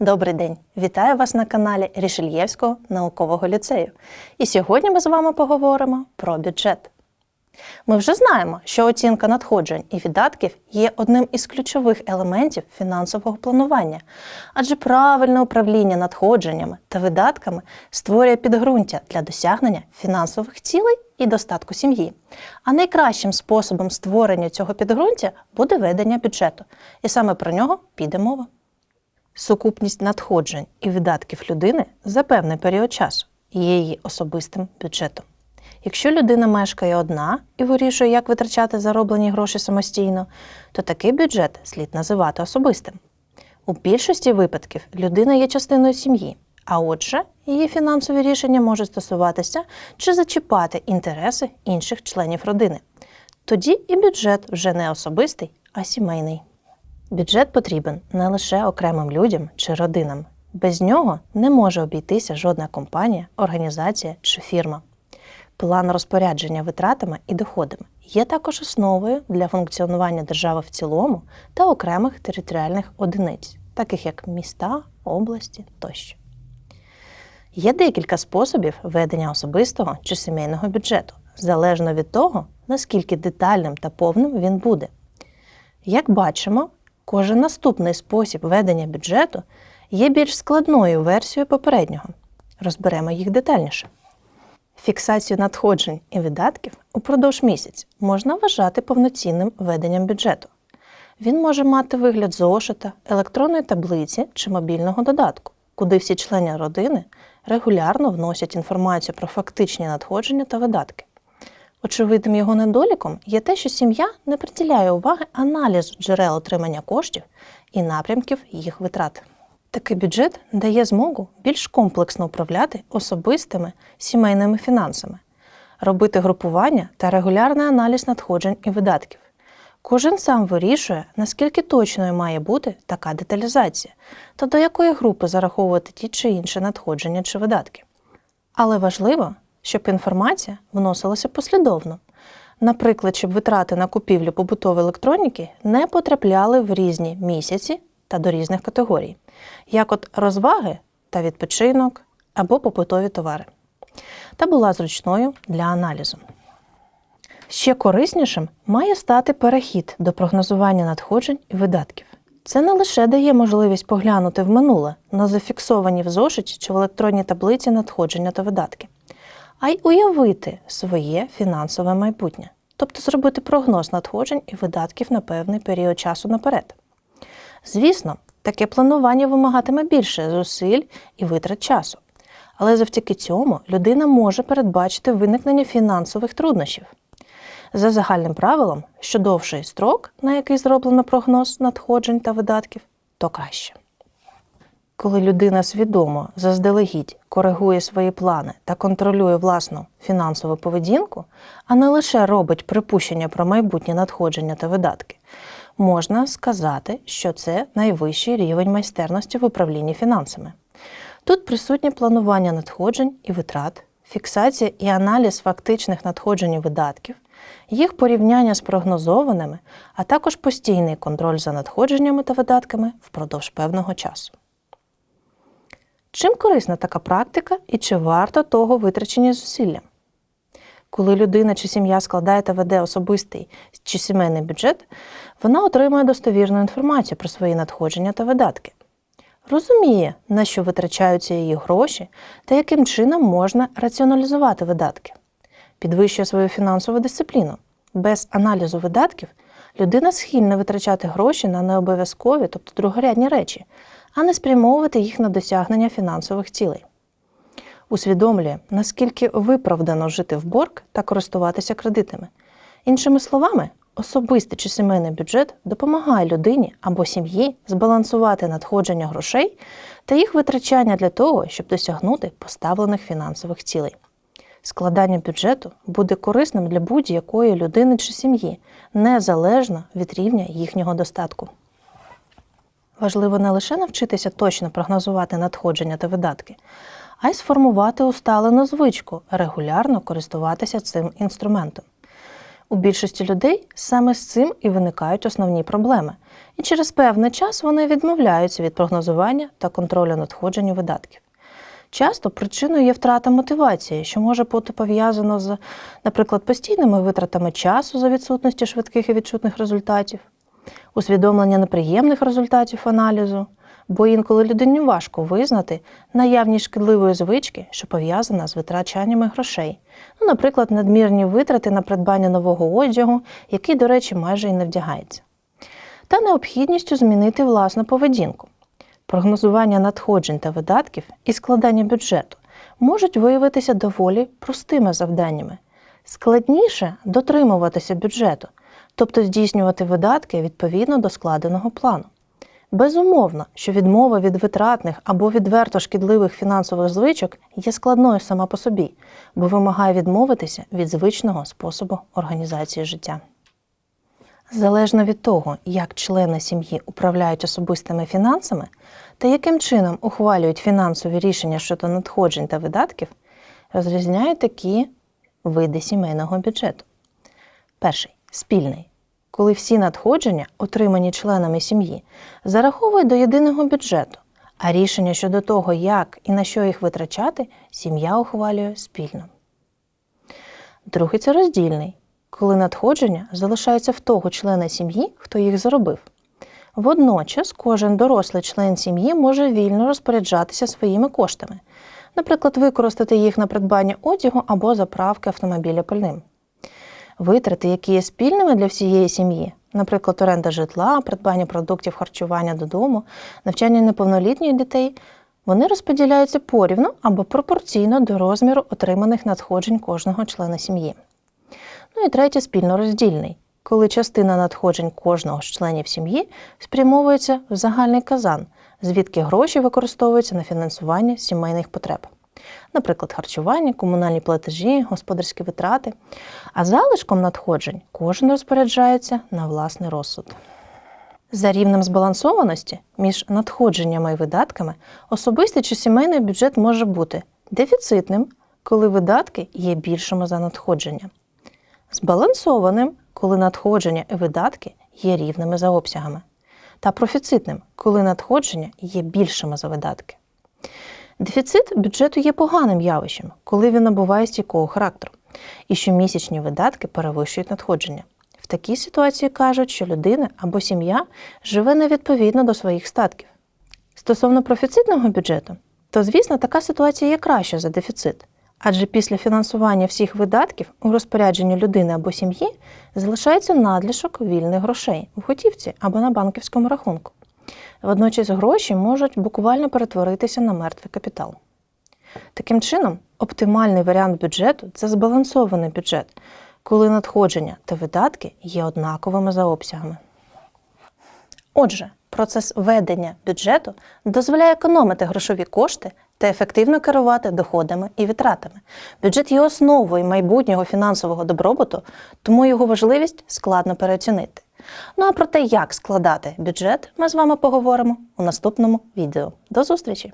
Добрий день! Вітаю вас на каналі Рішельєвського наукового ліцею. І сьогодні ми з вами поговоримо про бюджет. Ми вже знаємо, що оцінка надходжень і видатків є одним із ключових елементів фінансового планування, адже правильне управління надходженнями та видатками створює підґрунтя для досягнення фінансових цілей і достатку сім'ї. А найкращим способом створення цього підґрунтя буде ведення бюджету. І саме про нього піде мова. Сукупність надходжень і видатків людини за певний період часу є її особистим бюджетом. Якщо людина мешкає одна і вирішує, як витрачати зароблені гроші самостійно, то такий бюджет слід називати особистим. У більшості випадків людина є частиною сім'ї, а отже, її фінансові рішення можуть стосуватися чи зачіпати інтереси інших членів родини. Тоді і бюджет вже не особистий, а сімейний. Бюджет потрібен не лише окремим людям чи родинам. Без нього не може обійтися жодна компанія, організація чи фірма. План розпорядження витратами і доходами є також основою для функціонування держави в цілому та окремих територіальних одиниць, таких як міста, області тощо. Є декілька способів ведення особистого чи сімейного бюджету, залежно від того, наскільки детальним та повним він буде. Як бачимо, кожен наступний спосіб ведення бюджету є більш складною версією попереднього. Розберемо їх детальніше. Фіксацію надходжень і видатків упродовж місяця можна вважати повноцінним веденням бюджету. Він може мати вигляд зошита, електронної таблиці чи мобільного додатку, куди всі члени родини регулярно вносять інформацію про фактичні надходження та видатки. Очевидним його недоліком є те, що сім'я не приділяє уваги аналізу джерел отримання коштів і напрямків їх витрат. Такий бюджет дає змогу більш комплексно управляти особистими сімейними фінансами, робити групування та регулярний аналіз надходжень і видатків. Кожен сам вирішує, наскільки точною має бути така деталізація та до якої групи зараховувати ті чи інші надходження чи видатки. Але важливо, щоб інформація вносилася послідовно. Наприклад, щоб витрати на купівлю побутової електроніки не потрапляли в різні місяці та до різних категорій, як от розваги та відпочинок або побутові товари, та була зручною для аналізу. Ще кориснішим має стати перехід до прогнозування надходжень і видатків. Це не лише дає можливість поглянути в минуле на зафіксовані в зошиті чи в електронній таблиці надходження та видатки, а й уявити своє фінансове майбутнє, тобто зробити прогноз надходжень і видатків на певний період часу наперед. Звісно, таке планування вимагатиме більше зусиль і витрат часу, але завдяки цьому людина може передбачити виникнення фінансових труднощів. За загальним правилом, що довший строк, на який зроблено прогноз надходжень та видатків, то краще. Коли людина свідомо заздалегідь коригує свої плани та контролює власну фінансову поведінку, а не лише робить припущення про майбутні надходження та видатки, можна сказати, що це найвищий рівень майстерності в управлінні фінансами. Тут присутнє планування надходжень і витрат, фіксація і аналіз фактичних надходжень і видатків, їх порівняння з прогнозованими, а також постійний контроль за надходженнями та видатками впродовж певного часу. Чим корисна така практика і чи варто того витрачені зусилля? Коли людина чи сім'я складає та веде особистий чи сімейний бюджет, вона отримує достовірну інформацію про свої надходження та видатки. Розуміє, на що витрачаються її гроші та яким чином можна раціоналізувати видатки, підвищує свою фінансову дисципліну. Без аналізу видатків людина схильна витрачати гроші на необов'язкові, тобто другорядні речі, а не спрямовувати їх на досягнення фінансових цілей. Усвідомлює, наскільки виправдано жити в борг та користуватися кредитами. Іншими словами, особистий чи сімейний бюджет допомагає людині або сім'ї збалансувати надходження грошей та їх витрачання для того, щоб досягнути поставлених фінансових цілей. Складання бюджету буде корисним для будь-якої людини чи сім'ї, незалежно від рівня їхнього достатку. Важливо не лише навчитися точно прогнозувати надходження та видатки, а й сформувати усталену звичку регулярно користуватися цим інструментом. У більшості людей саме з цим і виникають основні проблеми, і через певний час вони відмовляються від прогнозування та контролю надходжень і видатків. Часто причиною є втрата мотивації, що може бути пов'язано з, наприклад, постійними витратами часу за відсутності швидких і відчутних результатів, усвідомлення неприємних результатів аналізу, бо інколи людині важко визнати наявність шкідливої звички, що пов'язана з витрачаннями грошей. Ну, наприклад, надмірні витрати на придбання нового одягу, який, до речі, майже і не вдягається, та необхідністю змінити власну поведінку. Прогнозування надходжень та видатків і складання бюджету можуть виявитися доволі простими завданнями. Складніше дотримуватися бюджету, тобто здійснювати видатки відповідно до складеного плану. Безумовно, що відмова від витратних або відверто шкідливих фінансових звичок є складною сама по собі, бо вимагає відмовитися від звичного способу організації життя. Залежно від того, як члени сім'ї управляють особистими фінансами та яким чином ухвалюють фінансові рішення щодо надходжень та видатків, розрізняють такі види сімейного бюджету. Перший спільний, коли всі надходження, отримані членами сім'ї, зараховують до єдиного бюджету, а рішення щодо того, як і на що їх витрачати, сім'я ухвалює спільно. Другий це роздільний, коли надходження залишаються в того члена сім'ї, хто їх заробив. Водночас кожен дорослий член сім'ї може вільно розпоряджатися своїми коштами, наприклад, використати їх на придбання одягу або заправки автомобіля пальним. Витрати, які є спільними для всієї сім'ї, наприклад, оренда житла, придбання продуктів харчування додому, навчання неповнолітніх дітей, вони розподіляються порівну або пропорційно до розміру отриманих надходжень кожного члена сім'ї. Ну і третє спільно-роздільний, коли частина надходжень кожного з членів сім'ї спрямовується в загальний казан, звідки гроші використовуються на фінансування сімейних потреб. Наприклад, харчування, комунальні платежі, господарські витрати. А залишком надходжень кожен розпоряджається на власний розсуд. За рівнем збалансованості між надходженнями і видатками особистий чи сімейний бюджет може бути дефіцитним, коли видатки є більшими за надходження, збалансованим, коли надходження і видатки є рівними за обсягами, та профіцитним, коли надходження є більшими за видатки. Дефіцит бюджету є поганим явищем, коли він набуває стійкого характеру, і щомісячні видатки перевищують надходження. В такій ситуації кажуть, що людина або сім'я живе невідповідно до своїх статків. Стосовно профіцитного бюджету, то, звісно, така ситуація є краща за дефіцит, адже після фінансування всіх видатків у розпорядженні людини або сім'ї залишається надлишок вільних грошей в готівці або на банківському рахунку. Водночас гроші можуть буквально перетворитися на мертвий капітал. Таким чином, оптимальний варіант бюджету це збалансований бюджет, коли надходження та видатки є однаковими за обсягами. Отже, процес ведення бюджету дозволяє економити грошові кошти та ефективно керувати доходами і витратами. Бюджет є основою майбутнього фінансового добробуту, тому його важливість складно переоцінити. Ну а про те, як складати бюджет, ми з вами поговоримо у наступному відео. До зустрічі!